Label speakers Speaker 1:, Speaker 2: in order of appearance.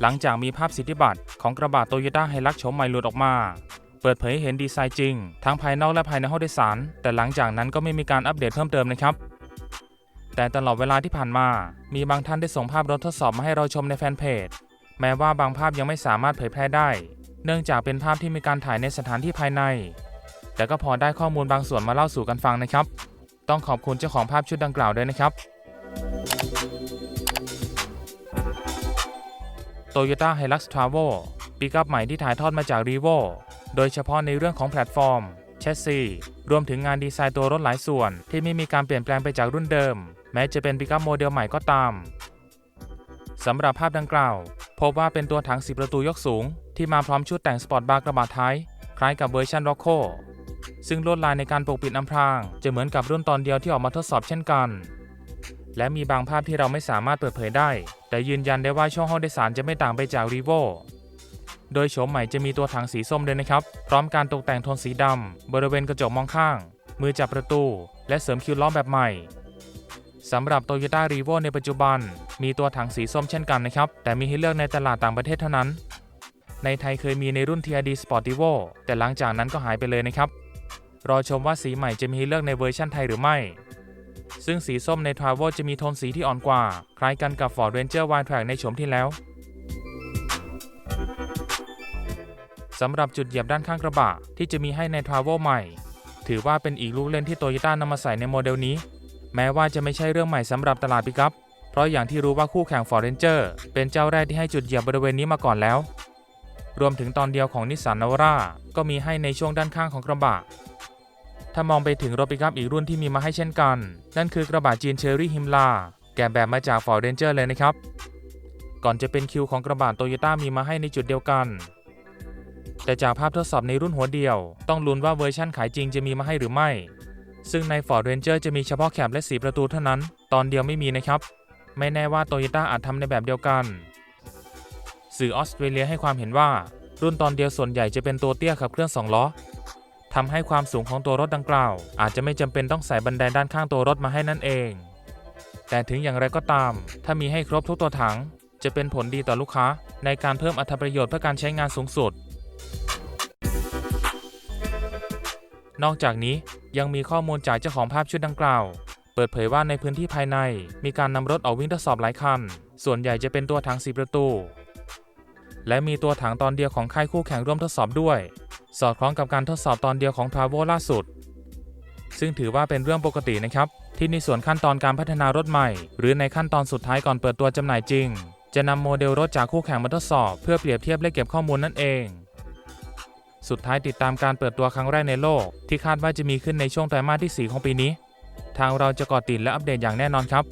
Speaker 1: หลังจากมีภาพสิทธิบัตรของกระบะโตโยต้าไฮลักโฉมใหม่หลุดออกมา เปิดเผยให้เห็นดีไซน์จริง ทั้งภายนอกและภายในห้องโดยสาร แต่หลังจากนั้นก็ไม่มีการอัปเดตเพิ่มเติมนะครับ แต่ตลอดเวลาที่ผ่านมา มีบางท่านได้ส่งภาพรถทดสอบมาให้เราชมในแฟนเพจ แม้ว่าบางภาพยังไม่สามารถเผยแพร่ได้ เนื่องจากเป็นภาพที่มีการถ่ายในสถานที่ภายใน แต่ก็พอได้ข้อมูลบางส่วนมาเล่าสู่กันฟังนะครับ ต้องขอบคุณเจ้าของภาพชุดดังกล่าวด้วยนะครับ Toyota Hilux Travo ปีกับใหม่ที่ถ่ายทอดมาจาก r e v o โดยเฉพาะในเรื่องของแพลตฟอร์มแชสซีรวมถึงงานดีไซน์ตัวรถหลายส่วน ที่ไม่มีการเปลี่ยนแปลงไปจากรุ่นเดิม แม้จะเป็นปิกับโมเดลใหม่ก็ตามสำหรับภาพดังกล่าว พบว่าเป็นตัวถังสีประตูยกสูง ที่มาพร้อมชุดแต่งสปอร์ตบาร์กระบะท้ายคล้ายกับเวอร์ชัน r o c c o ซึ่งลวดลายในการปกปิดอำพราง จะเหมือนกับรุ่นตอนเดียวที่ออกมาทดสอบเช่นกัน และมีบางภาพที่เราไม่สามารถเปิดเผยได้ แต่ยืนยันได้ว่าช่องห้องโดยสารจะไม่ต่างไปจาก r e v o โดยโฉมใหม่จะมีตัวถังสีส้มด้วยนะครับ พร้อมการตกแต่งโทนสีดำ บริเวณกระจกมองข้าง มือจับประตู และเสริมคิวล้อแบบใหม่สำหรับ Toyota r e v o ในปัจจุบัน มีตัวถังสีส้มเช่นกันนะครับ แต่มีให้เลือกในตลาดต่างประเทศเท่านั้น ในไทยเคยมีในรุ่น TRD Sportivo แต่หลังจากนั้นก็หายไปเลยนะครับ รอชมว่าสีใหม่จะมีให้เลือกในเวอร์ชันไทยหรือไม่ ซึ่งสีส้มใน t r a v o จะมีโทนสีที่อ่อนกว่า คล้ายกันกับ Ford Ranger Wildtrak ในโฉมที่แล้ว สำหรับจุดเหยียบด้านข้างกระบะที่จะมีให้ใน t r a v o ใหม่ ถือว่าเป็นอีกลูกเล่นที่โตโยต้านำมาใส่ในโมเดลนี้ แม้ว่าจะไม่ใช่เรื่องใหม่สำหรับตลาดปิกัพเพราะอย่างที่รู้ว่าคู่แข่ง Ford Ranger เป็นเจ้าแรกที่ให้จุดเหยียบบริเวณนี้มาก่อนแล้ว รวมถึงตอนเดียวของนิสสันนาวาก็มีให้ในช่วงด้านข้างของกระบะ ถ้ามองไปถึงรถปิกัพอีกรุ่นที่มีมาให้เช่นกัน นั่นคือกระบะจีนเชอรี่ฮิมลาแกะแบบมาจาก Ford Ranger เลยนะครับ ก่อนจะเป็นคิวของกระบะโตโยต้ามีมาให้ในจุดเดียวกัน แต่จากภาพทดสอบในรุ่นหัวเดียว ต้องลุ้นว่าเวอร์ชั่นขายจริงจะมีมาให้หรือไม่ ซึ่งใน Ford Ranger จะมีเฉพาะแคปและสีประตูเท่านั้น ตอนเดียวไม่มีนะครับ ไม่แน่ว่าโตโยต้าอาจทำในแบบเดียวกัน สื่อออสเตรเลียให้ความเห็นว่า รุ่นตอนเดียวส่วนใหญ่จะเป็นตัวเตี้ยขับเคลื่อน2ล้อ ทำให้ความสูงของตัวรถดังกล่าว อาจจะไม่จำเป็นต้องใส่บันไดด้านข้างตัวรถมาให้นั่นเอง แต่ถึงอย่างไรก็ตาม ถ้ามีให้ครบทุกตัวถัง จะเป็นผลดีต่อลูกค้า ในการเพิ่มอรรถประโยชน์เพื่อการใช้งานสูงสุด นอกจากนี้ยังมีข้อมูลจากเจ้าของภาพชุดดังกล่าว เปิดเผยว่าในพื้นที่ภายใน มีการนำรถออกวิ่งทดสอบหลายคัน ส่วนใหญ่จะเป็นตัวถังสีประตู และมีตัวถังตอนเดียวของค่ายคู่แข่งร่วมทดสอบด้วย สอดคล้องกับการทดสอบตอนเดียวของ t r a v o ล่าสุด ซึ่งถือว่าเป็นเรื่องปกตินะครับ ที่ในส่วนขั้นตอนการพัฒนารถใหม่ หรือในขั้นตอนสุดท้ายก่อนเปิดตัวจำหน่ายจริง จะนำโมเดลรถจากคู่แข่งมาทดสอบ เพื่อเปรียบเทียบและเก็บข้อมูลนั่นเอง สุดท้ายติดตามการเปิดตัวครั้งแรกในโลก ที่คาดว่าจะมีขึ้นในช่วงไตรมาสที่ 4 ของปีนี้ ทางเราจะเกาะติดและอัปเดตอย่างแน่นอนครับ